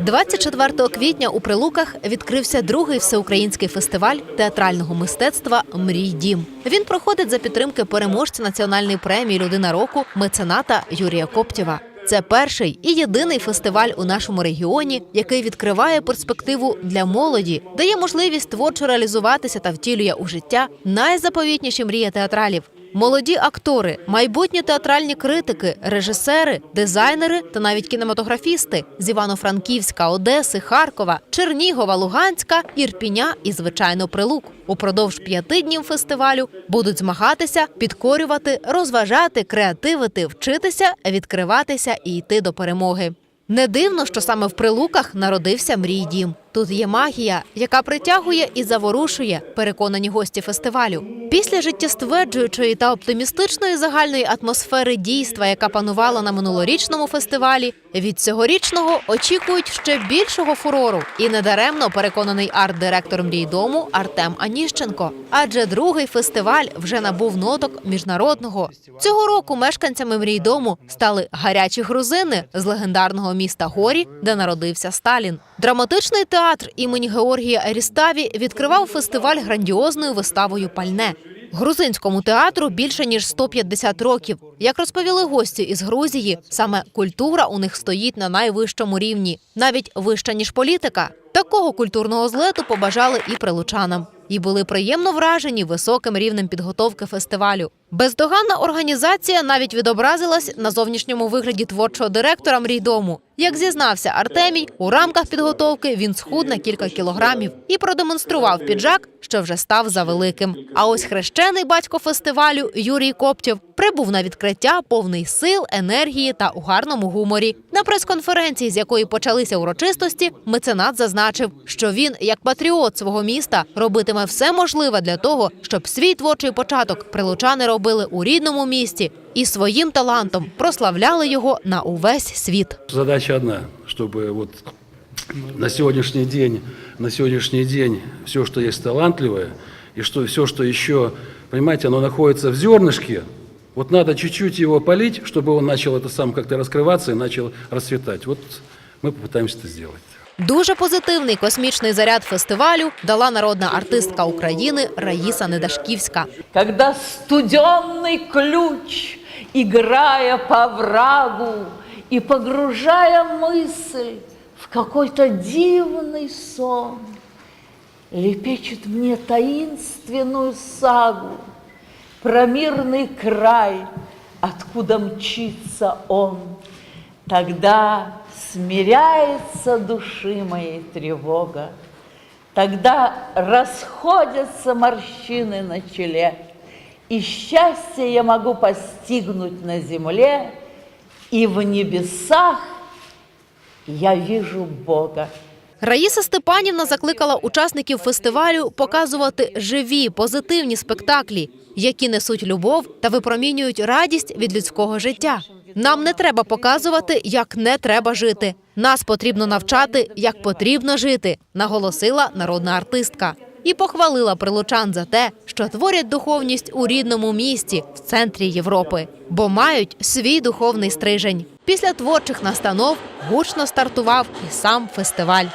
24 квітня у Прилуках відкрився другий всеукраїнський фестиваль театрального мистецтва Мрій дім. Він проходить за підтримки переможця національної премії Людина року мецената Юрія Коптєва. Це перший і єдиний фестиваль у нашому регіоні, який відкриває перспективу для молоді, дає можливість творчо реалізуватися та втілює у життя найзаповітніші мрії театралів. Молоді актори, майбутні театральні критики, режисери, дизайнери та навіть кінематографісти з Івано-Франківська, Одеси, Харкова, Чернігова, Луганська, Ірпіня і звичайно Прилук. Упродовж п'яти днів фестивалю будуть змагатися, підкорювати, розважати, креативити, вчитися, відкриватися і йти до перемоги. Не дивно, що саме в Прилуках народився мрій дім. Тут є магія, яка притягує і заворушує, переконані гості фестивалю. Після життєстверджуючої та оптимістичної загальної атмосфери дійства, яка панувала на минулорічному фестивалі, від цьогорічного очікують ще більшого фурору. І недаремно переконаний арт-директор мрійдому Артем Аніщенко. Адже другий фестиваль вже набув ноток міжнародного. Цього року мешканцями мрійдому стали гарячі грузини з легендарного міста Горі, де народився Сталін. Драматичний театр імені Георгія Еріставі відкривав фестиваль грандіозною виставою Пальне. Грузинському театру більше ніж 150 років. Як розповіли гості із Грузії, саме культура у них стоїть на найвищому рівні, навіть вища ніж політика. Такого культурного злету побажали і прилучанам. І були приємно вражені високим рівнем підготовки фестивалю. Бездоганна організація навіть відобразилась на зовнішньому вигляді творчого директора мрійдому. Як зізнався Артемій, у рамках підготовки він схуд на кілька кілограмів і продемонстрував піджак, що вже став завеликим. А ось хрещений батько фестивалю Юрій Коптєв прибув на відкриття повний сил, енергії та у гарному гуморі. На прес-конференції, з якої почалися урочистості, меценат зазначив, що він, як патріот свого міста, робитиме все можливе для того, щоб свій творчий початок прилучани робили у рідному місті і своїм талантом прославляли його на увесь світ. Задача одна, чтобы вот на сегодняшний день, на сегодняшний день все, что есть талантливое, и что все, что еще, понимаете, оно находится в зернышке, вот надо чуть-чуть его полить, чтобы он начал это сам как-то раскрываться и начал расцветать. Вот мы попытаемся это сделать. Дуже позитивний космічний заряд фестивалю дала народна артистка України Раїса Недашківська. когда студенный ключ, играя по врагу и погружая мысль в какой-то дивный сон, лепечет мне таинственную сагу про мирный край, откуда мчится он. Тогда смиряется души моей тревога, Тогда расходятся морщины на челе, И счастье я могу постигнуть на земле, И в небесах я вижу Бога. Раїса Степанівна закликала учасників фестивалю показувати живі позитивні спектаклі, які несуть любов та випромінюють радість від людського життя. Нам не треба показувати, як не треба жити. Нас потрібно навчати, як потрібно жити, наголосила народна артистка. І похвалила прилучан за те, що творять духовність у рідному місті в центрі Європи, бо мають свій духовний стрижень. Після творчих настанов гучно стартував і сам фестиваль.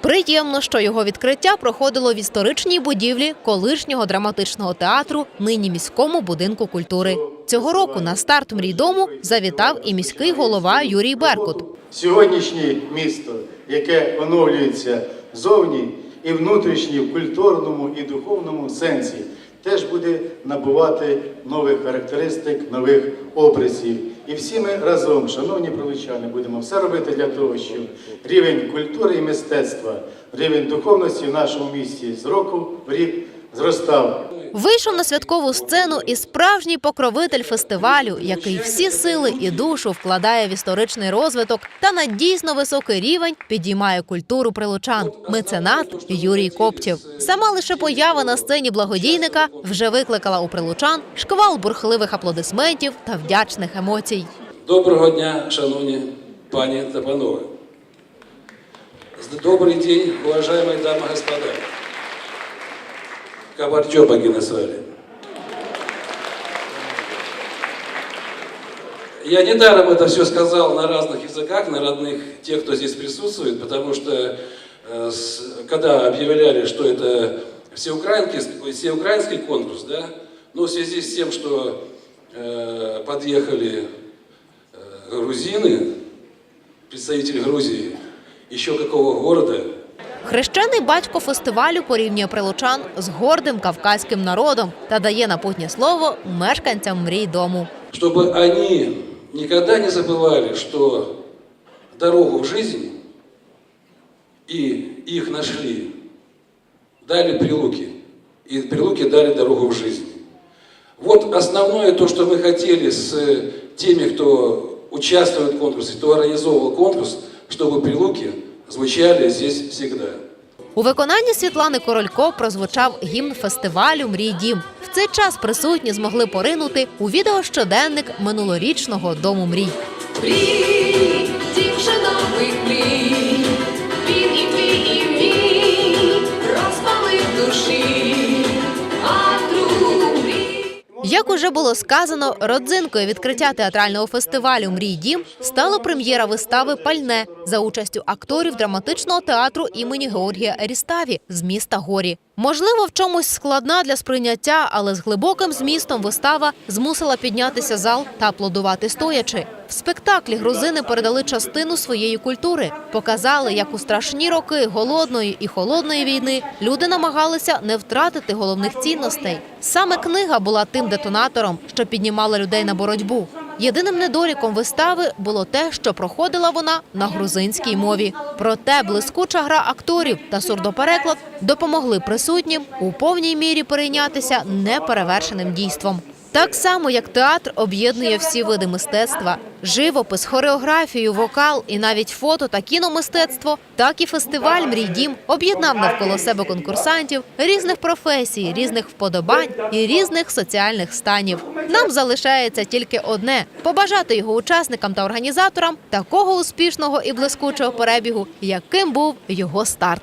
Приємно, що його відкриття проходило в історичній будівлі колишнього драматичного театру, нині міському будинку культури. Цього року на старт мрійдому завітав і міський голова Юрій Беркут. Сьогоднішнє місто, яке оновлюється зовні і внутрішні в культурному і духовному сенсі, теж буде набувати нових характеристик, нових образів. І всі ми разом, шановні прилучани, будемо все робити для того, щоб рівень культури і мистецтва, рівень духовності в нашому місті з року в рік зростав. Вийшов на святкову сцену і справжній покровитель фестивалю, який всі сили і душу вкладає в історичний розвиток та на дійсно високий рівень підіймає культуру прилучан. Меценат Юрій Коптєв. Сама лише поява на сцені благодійника вже викликала у прилучан шквал бурхливих аплодисментів та вдячних емоцій. Доброго дня, шановні пані та панове. Добрый день, уважаемые дамы и господа. Кабарчопаги назвали. Я недаром это все сказал на разных языках, на родных тех, кто здесь присутствует, потому что э, когда объявляли, что это всеукраинский, всеукраинский конкурс, да, но в связи с тем, что э, подъехали э, грузины, представители Грузии, еще какого города, Хрещений батько фестивалю порівнює прилучан з гордим кавказьким народом та дає напутнє слово мешканцям мрій дому. чтобы они никогда не забывали, что дорогу в жизнь и их нашли, дали прилуки, и прилуки дали дорогу в жизнь. Вот основное то, что мы хотели с теми, кто участвует в конкурсе, кто организовывал конкурс, чтобы прилуки звучали здесь всегда. У виконанні Світлани Королько прозвучав гімн фестивалю Мрій дім. В цей час присутні змогли поринути у відеощоденник минулорічного дому мрій. Мрій, дівчинових мрій, Як уже було сказано, родзинкою відкриття театрального фестивалю Мрій дім стала прем'єра вистави Пальне за участю акторів драматичного театру імені Георгія Еріставі з міста Горі. Можливо, в чомусь складна для сприйняття, але з глибоким змістом вистава змусила піднятися зал та аплодувати стоячи. В спектаклі грузини передали частину своєї культури, показали, як у страшні роки голодної і холодної війни люди намагалися не втратити головних цінностей. Саме книга була тим детонатором, що піднімала людей на боротьбу. Єдиним недоліком вистави було те, що проходила вона на грузинській мові. Проте блискуча гра акторів та сурдопереклад допомогли присутнім у повній мірі перейнятися неперевершеним дійством. Так само, як театр об'єднує всі види мистецтва: живопис, хореографію, вокал і навіть фото та кіномистецтво, так і фестиваль Мрій Дім об'єднав навколо себе конкурсантів різних професій, різних вподобань і різних соціальних станів. Нам залишається тільки одне побажати його учасникам та організаторам такого успішного і блискучого перебігу, яким був його старт.